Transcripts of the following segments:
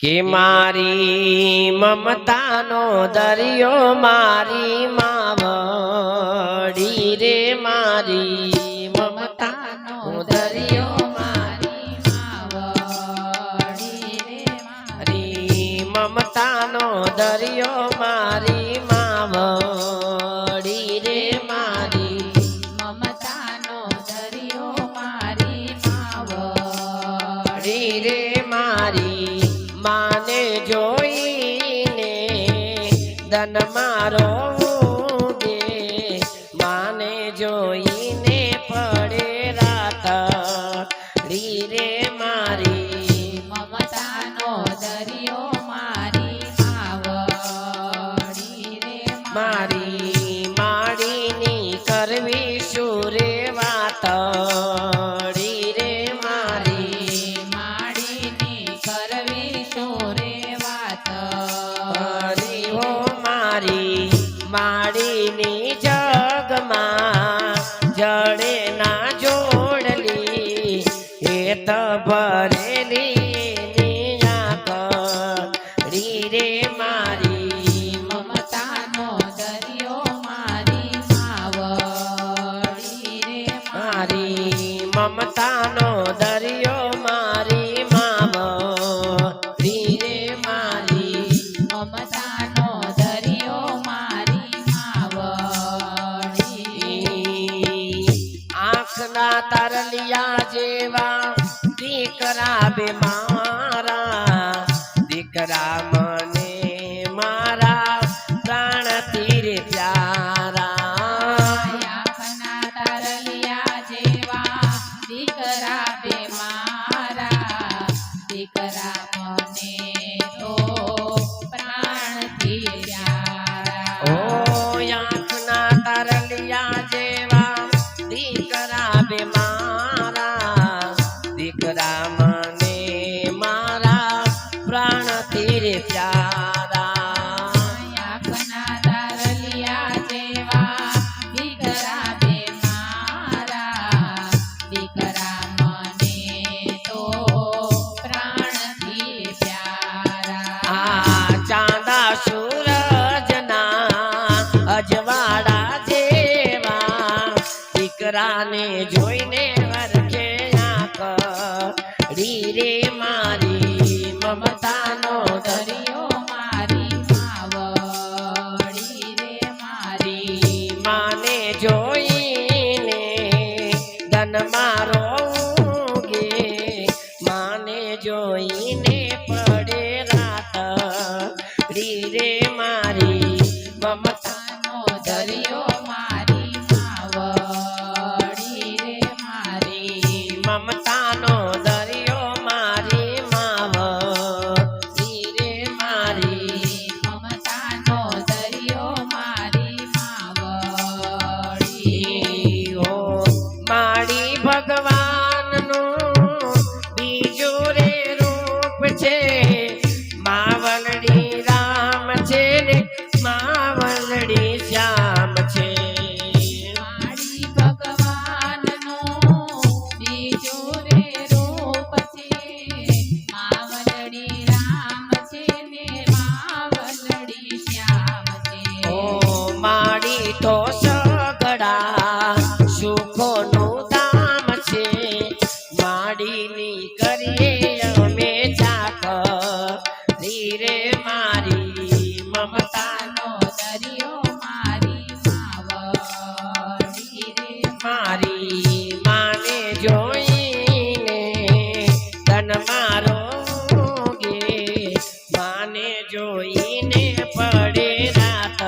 કે મારી મમતાનો દરિયો મારી માવડી રે મારી મમતાનો દરિયો મારી માવડી રે મારી મમતાનો દરિયો મારી મારો દે માને જોઈને પડે રાત. રે મારી. મમતાનો દરિયો માડીની જગમાં જડે ના જોડલી એ તો ભરેલી આંખના તરલિયા જેવા. દીકરા બે મારા. દીકરા મને મારા. પ્રાણ તીર પ્યારા. જેવા દીકરા બે મારા. દીકરા મને તો અજવાળા જેવા. દીકરાને જોઈને વરખે આંકડી રે મારી મમતાનો દરિયો મારી માવડી રે મારી. માને જોઈને ધન મારો માને જોઈને પડે રાત. રે મારી મમતાનો દરિયો મારી માવડી રે મારી. મમતાનો Richie. તન મારો ગે માને જોઈને પડે રાત.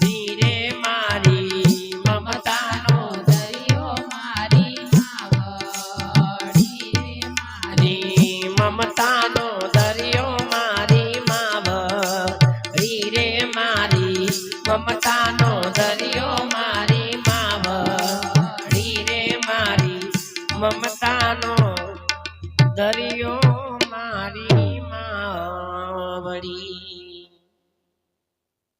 ધીરે મારી મમતાનો દરિયો મારી માવડી મારી મમતાનો દરિયો મારી માવડી રે મારી મમતાનો દરિયો મારી માવડી રે મારી મમતાનો દરિયો મારી માવડી.